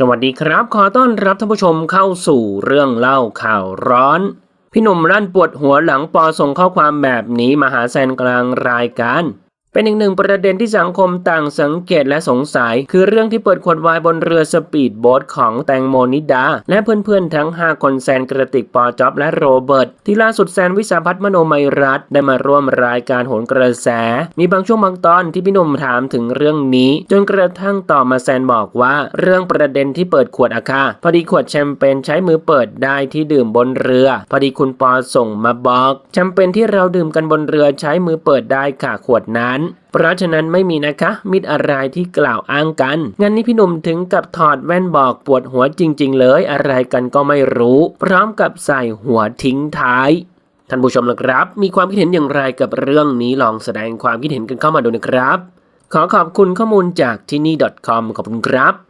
สวัสดีครับ ขอต้อนรับท่านผู้ชมเข้าสู่เรื่องเล่าข่าวร้อน พี่หนุ่มรั่นปวดหัวหลังปอส่งข้อความแบบนี้มาหาแซนกลางรายการ เป็นอีกหนึ่งประเด็นที่สังคมต่างสังเกตและสงสัย คือเรื่องที่เปิดขวดไวน์บนเรือสปีดโบ๊ทของแตงโมนิดา และเพื่อนๆ ทั้ง 5 คนแซนกระติกปอจ๊อบและโรเบิร์ตที่ล่าสุดแซนวิสาพัฒน์มโนมัยรัตน์ได้มาร่วมรายการโหนกระแส มีบางช่วงบางตอนที่พี่หนุ่มถามถึงเรื่องนี้ จนกระทั่งต่อมาแซนบอกว่า เรื่องประเด็นที่เปิดขวดอาคาพอดีขวดแชมเปญใช้มือเปิดได้ที่ดื่มบนเรือ พอดีคุณปอส่งมาบอกแชมเปญที่เราดื่มกันบนเรือใช้มือเปิดได้ค่ะขวดนั้น เพราะฉะนั้นไม่มีนะคะมิตรอะไรที่กล่าวอ้างกันงั้นนี้พี่หนุ่มถึงกับถอดแว่นบอกปวดหัวจริง ๆ เลยอะไรกันก็ไม่รู้ พร้อมกับใส่หัวทิ้งท้ายท่านผู้ชมนะครับ มีความคิดเห็นอย่างไรกับเรื่องนี้ลองแสดงความคิดเห็นกันเข้ามาดูนะครับ ขอขอบคุณข้อมูลจากที่นี่ .com ขอบคุณครับ